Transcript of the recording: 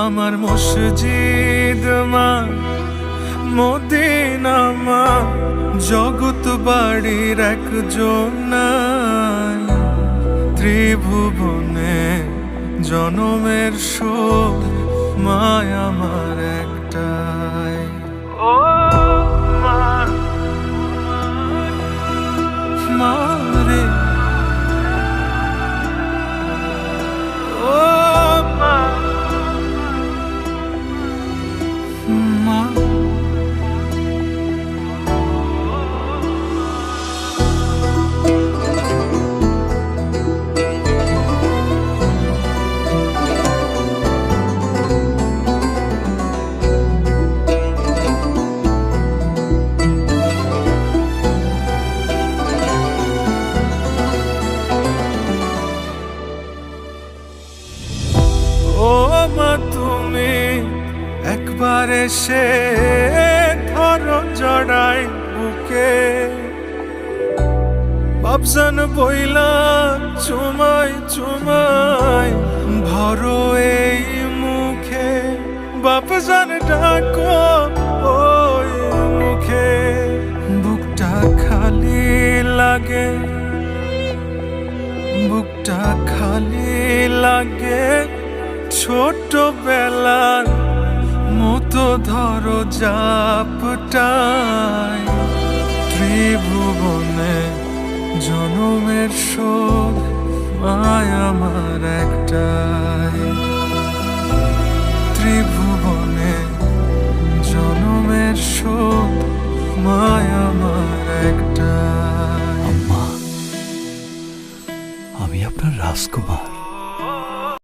আমার মসজিদ মা মদিনা মা জগৎ বাড়ির একজন ত্রিভুবনে জনমের শোক মায় আমার একটাই। ও মা একবার এসে ধরো জড়াই বুকে। বাবজান বইলা, চুমাই চুমাই ভরো এই মুখে। বাপজান ডাকো, ওই মুখে। বুকটা খালি লাগে, বুকটা খালি লাগে ছোটবেলার মতো ধরো জাপটায় ত্রিভুবনে জনমের শোধ মায় আমার একটাই। ত্রিভুবনে জনমের শোধ মায় আমার একটাই। আমি আপনার রাজকুমার।